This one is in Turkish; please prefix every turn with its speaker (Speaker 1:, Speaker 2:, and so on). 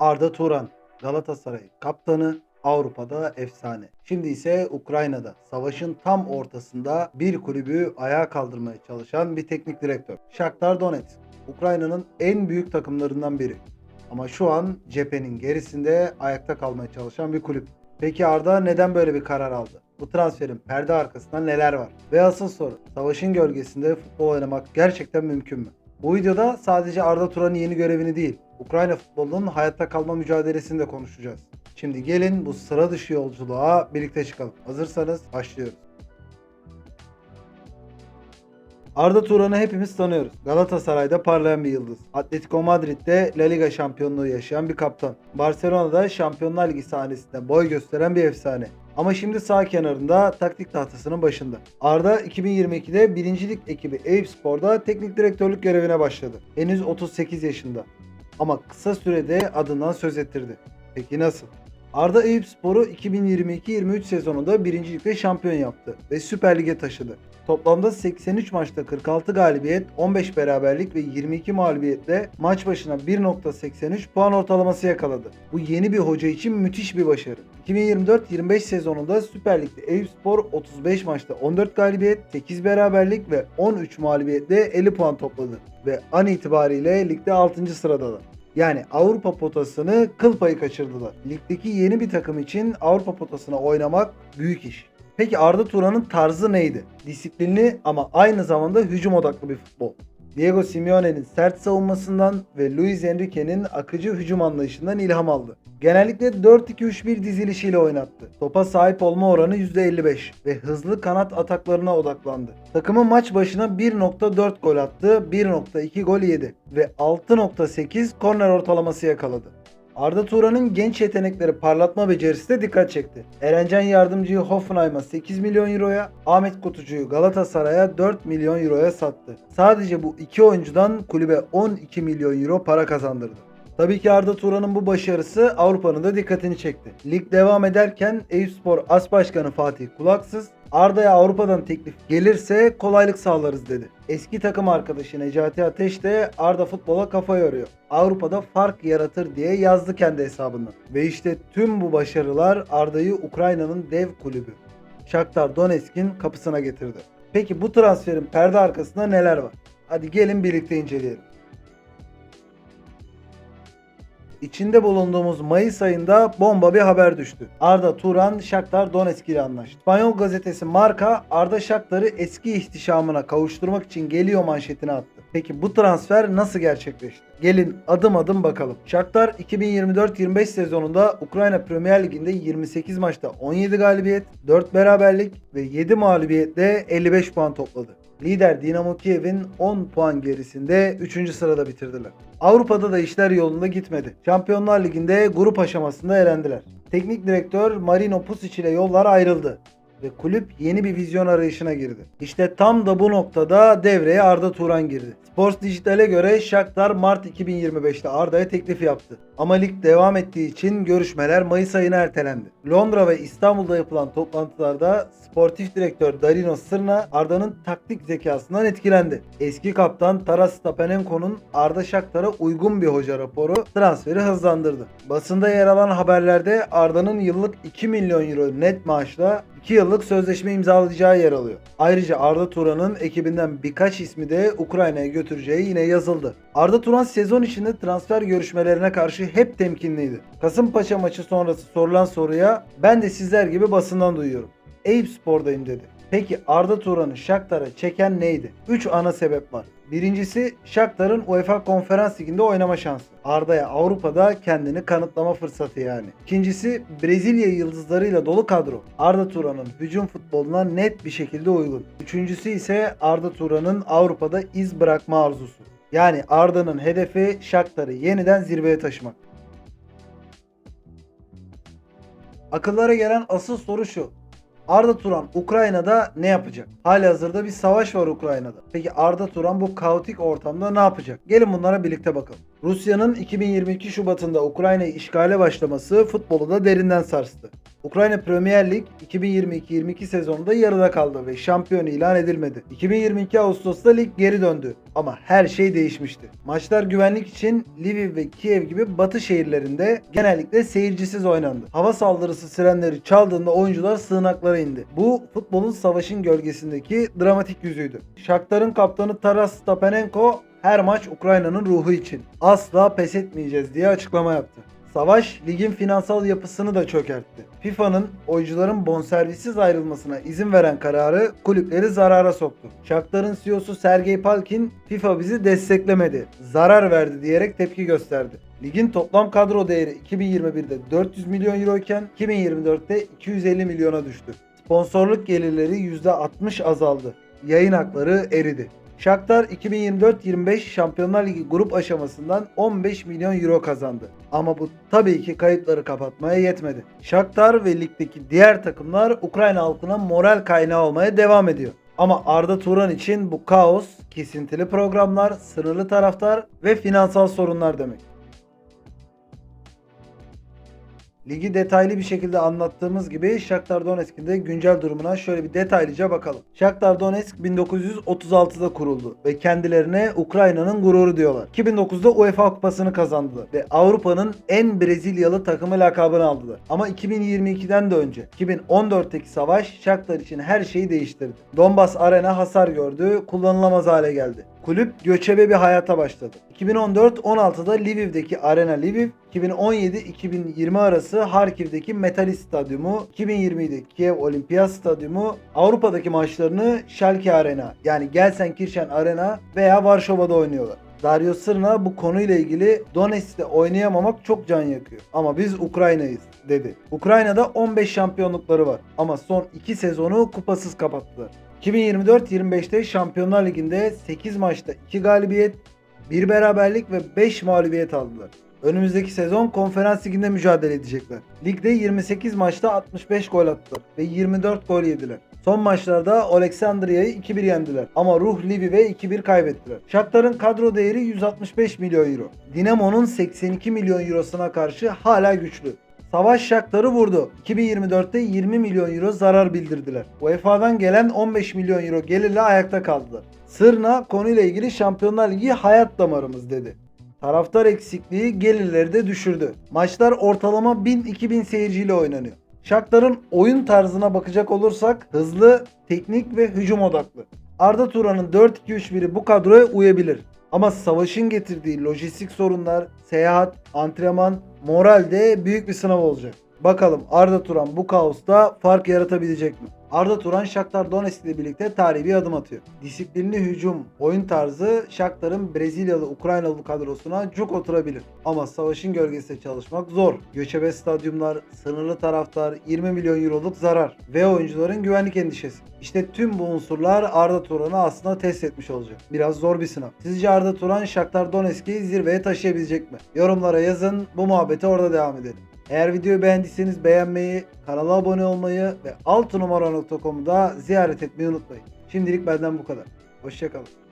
Speaker 1: Arda Turan, Galatasaray kaptanı, Avrupa'da efsane. Şimdi ise Ukrayna'da savaşın tam ortasında bir kulübü ayağa kaldırmaya çalışan bir teknik direktör. Shakhtar Donetsk, Ukrayna'nın en büyük takımlarından biri. Ama şu an cephenin gerisinde ayakta kalmaya çalışan bir kulüp. Peki Arda neden böyle bir karar aldı? Bu transferin perde arkasında neler var? Ve asıl soru, savaşın gölgesinde futbol oynamak gerçekten mümkün mü? Bu videoda sadece Arda Turan'ın yeni görevini değil, Ukrayna futbolunun hayatta kalma mücadelesini de konuşacağız. Şimdi gelin bu sıra dışı yolculuğa birlikte çıkalım. Hazırsanız başlıyoruz. Arda Turan'ı hepimiz tanıyoruz. Galatasaray'da parlayan bir yıldız. Atletico Madrid'de La Liga şampiyonluğu yaşayan bir kaptan. Barcelona'da Şampiyonlar Ligi sahnesinde boy gösteren bir efsane. Ama şimdi sağ kenarında taktik tahtasının başında. Arda 2022'de 1. Lig ekibi Eyüpspor'da teknik direktörlük görevine başladı. Henüz 38 yaşında. Ama kısa sürede adından söz ettirdi. Peki nasıl? Arda Eyüpspor'u 2022-23 sezonunda 1. Lig'de şampiyon yaptı ve Süper Lig'e taşıdı. Toplamda 83 maçta 46 galibiyet, 15 beraberlik ve 22 mağlubiyetle maç başına 1.83 puan ortalaması yakaladı. Bu yeni bir hoca için müthiş bir başarı. 2024-25 sezonunda Süper Lig'de Eyüpspor 35 maçta 14 galibiyet, 8 beraberlik ve 13 mağlubiyetle 50 puan topladı ve an itibariyle ligde 6. sıradalar. Yani Avrupa potasını kıl payı kaçırdılar. Ligdeki yeni bir takım için Avrupa potasına oynamak büyük iş. Peki Arda Turan'ın tarzı neydi? Disiplinli ama aynı zamanda hücum odaklı bir futbol. Diego Simeone'nin sert savunmasından ve Luis Enrique'nin akıcı hücum anlayışından ilham aldı. Genellikle 4-2-3-1 dizilişiyle oynattı. Topa sahip olma oranı %55 ve hızlı kanat ataklarına odaklandı. Takımı maç başına 1.4 gol attı, 1.2 gol yedi ve 6.8 korner ortalaması yakaladı. Arda Turan'ın genç yetenekleri parlatma becerisi de dikkat çekti. Erencan Yardımcı'yı Hoffenheim'a 8 milyon euroya, Ahmet Kutucu'yu Galatasaray'a 4 milyon euroya sattı. Sadece bu iki oyuncudan kulübe 12 milyon euro para kazandırdı. Tabii ki Arda Turan'ın bu başarısı Avrupa'nın da dikkatini çekti. Lig devam ederken Eyüpspor As Başkanı Fatih Kulaksız Arda'ya Avrupa'dan teklif gelirse kolaylık sağlarız dedi. Eski takım arkadaşı Necati Ateş de Arda futbola kafa yoruyor. Avrupa'da fark yaratır diye yazdı kendi hesabından. Ve işte tüm bu başarılar Arda'yı Ukrayna'nın dev kulübü Shakhtar Donetsk'in kapısına getirdi. Peki bu transferin perde arkasında neler var? Hadi gelin birlikte inceleyelim. İçinde bulunduğumuz Mayıs ayında bomba bir haber düştü. Arda Turan Shakhtar Donetsk ile anlaştı. İspanyol gazetesi Marca Arda Shakhtar'ı eski ihtişamına kavuşturmak için geliyor manşetini attı. Peki bu transfer nasıl gerçekleşti? Gelin adım adım bakalım. Shakhtar 2024-25 sezonunda Ukrayna Premier Ligi'nde 28 maçta 17 galibiyet, 4 beraberlik ve 7 mağlubiyetle 55 puan topladı. Lider Dinamo Kiev'in 10 puan gerisinde 3. sırada bitirdiler. Avrupa'da da işler yolunda gitmedi. Şampiyonlar Ligi'nde grup aşamasında elendiler. Teknik direktör Marino Pusic ile yollar ayrıldı ve kulüp yeni bir vizyon arayışına girdi. İşte tam da bu noktada devreye Arda Turan girdi. Sports Digital'e göre Shakhtar Mart 2025'te Arda'ya teklif yaptı. Ama lig devam ettiği için görüşmeler Mayıs ayına ertelendi. Londra ve İstanbul'da yapılan toplantılarda sportif direktör Darino Sırna Arda'nın taktik zekasından etkilendi. Eski kaptan Taras Tapenenko'nun Arda Shakhtar'a uygun bir hoca raporu transferi hızlandırdı. Basında yer alan haberlerde Arda'nın yıllık 2 milyon euro net maaşla 2 yıllık sözleşme imzalayacağı yer alıyor. Ayrıca Arda Turan'ın ekibinden birkaç ismi de Ukrayna'ya götüreceği yine yazıldı. Arda Turan sezon içinde transfer görüşmelerine karşı hep temkinliydi. Kasımpaşa maçı sonrası sorulan soruya ben de sizler gibi basından duyuyorum. Eyüp Spor'dayım dedi. Peki Arda Turan'ı Shakhtar'a çeken neydi? 3 ana sebep var. Birincisi Shakhtar'ın UEFA Konferans Ligi'nde oynama şansı. Arda'ya Avrupa'da kendini kanıtlama fırsatı yani. İkincisi Brezilya yıldızlarıyla dolu kadro. Arda Turan'ın hücum futboluna net bir şekilde uygun. Üçüncüsü ise Arda Turan'ın Avrupa'da iz bırakma arzusu. Yani Arda'nın hedefi Shakhtar'ı yeniden zirveye taşımak. Akıllara gelen asıl soru şu. Arda Turan Ukrayna'da ne yapacak? Halihazırda bir savaş var Ukrayna'da. Peki Arda Turan bu kaotik ortamda ne yapacak? Gelin bunlara birlikte bakalım. Rusya'nın 2022 Şubat'ında Ukrayna'yı işgale başlaması futbolu da derinden sarstı. Ukrayna Premier Lig 2022-22 sezonunda yarıda kaldı ve şampiyon ilan edilmedi. 2022 Ağustos'ta lig geri döndü ama her şey değişmişti. Maçlar güvenlik için Lviv ve Kiev gibi batı şehirlerinde genellikle seyircisiz oynandı. Hava saldırısı sirenleri çaldığında oyuncular sığınaklara indi. Bu futbolun savaşın gölgesindeki dramatik yüzüydü. Shakhtar'ın kaptanı Taras Stapenenko her maç Ukrayna'nın ruhu için. Asla pes etmeyeceğiz diye açıklama yaptı. Savaş ligin finansal yapısını da çökertti. FIFA'nın oyuncuların bonservissiz ayrılmasına izin veren kararı kulüpleri zarara soktu. Shakhtar'ın CEO'su Sergey Palkin FIFA bizi desteklemedi, zarar verdi diyerek tepki gösterdi. Ligin toplam kadro değeri 2021'de 400 milyon euro iken 2024'te 250 milyona düştü. Sponsorluk gelirleri %60 azaldı. Yayın hakları eridi. Shakhtar 2024-25 Şampiyonlar Ligi grup aşamasından 15 milyon euro kazandı. Ama bu tabii ki kayıpları kapatmaya yetmedi. Shakhtar ve ligdeki diğer takımlar Ukrayna halkına moral kaynağı olmaya devam ediyor. Ama Arda Turan için bu kaos, kesintili programlar, sınırlı taraftar ve finansal sorunlar demek. Ligi detaylı bir şekilde anlattığımız gibi Shakhtar Donetsk'in de güncel durumuna şöyle bir detaylıca bakalım. Shakhtar Donetsk 1936'da kuruldu ve kendilerine Ukrayna'nın gururu diyorlar. 2009'da UEFA Kupası'nı kazandılar ve Avrupa'nın en Brezilyalı takımı lakabını aldılar. Ama 2022'den de önce 2014'teki savaş Shakhtar için her şeyi değiştirdi. Donbas Arena hasar gördü, kullanılamaz hale geldi. Kulüp göçebe bir hayata başladı. 2014-16'da Lviv'deki Arena Lviv, 2017-2020 arası Harkiv'deki Metalist Stadyumu, 2020'de Kiev Olimpiyat Stadyumu, Avrupa'daki maçlarını Schalke Arena yani Gelsenkirchen Arena veya Varşova'da oynuyorlar. Dario Sırna bu konuyla ilgili Donetsk'te oynayamamak çok can yakıyor. Ama biz Ukrayna'yız dedi. Ukrayna'da 15 şampiyonlukları var ama son 2 sezonu kupasız kapattılar. 2024-25'te Şampiyonlar Ligi'nde 8 maçta 2 galibiyet, 1 beraberlik ve 5 mağlubiyet aldılar. Önümüzdeki sezon konferans liginde mücadele edecekler. Ligde 28 maçta 65 gol attılar ve 24 gol yediler. Son maçlarda Oleksandriya'yı 2-1 yendiler ama Ruh Lviv'e 2-1 kaybettiler. Shakhtar'ın kadro değeri 165 milyon euro. Dinamo'nun 82 milyon eurosuna karşı hala güçlü. Savaş Shakhtar'ı vurdu. 2024'te 20 milyon euro zarar bildirdiler. UEFA'dan gelen 15 milyon euro gelirle ayakta kaldılar. Sırna konuyla ilgili Şampiyonlar Ligi hayat damarımız dedi. Taraftar eksikliği gelirleri de düşürdü. Maçlar ortalama 1000-2000 seyirciyle oynanıyor. Shakhtar'ın oyun tarzına bakacak olursak hızlı, teknik ve hücum odaklı. Arda Turan'ın 4-2-3-1'i bu kadroya uyabilir. Ama savaşın getirdiği lojistik sorunlar, seyahat, antrenman, moral de büyük bir sınav olacak. Bakalım Arda Turan bu kaosta fark yaratabilecek mi? Arda Turan Shakhtar Donetsk ile birlikte tarihi bir adım atıyor. Disiplinli hücum, oyun tarzı Shakhtar'ın Brezilyalı Ukraynalı kadrosuna cuk oturabilir. Ama savaşın gölgesinde çalışmak zor. Göçebe stadyumlar, sınırlı taraftar, 20 milyon euroluk zarar ve oyuncuların güvenlik endişesi. İşte tüm bu unsurlar Arda Turan'ı aslında test etmiş olacak. Biraz zor bir sınav. Sizce Arda Turan Shakhtar Donetsk'i zirveye taşıyabilecek mi? Yorumlara yazın. Bu muhabbete orada devam edelim. Eğer videoyu beğendiyseniz beğenmeyi, kanala abone olmayı ve altınumara.com'u da ziyaret etmeyi unutmayın. Şimdilik benden bu kadar. Hoşçakalın.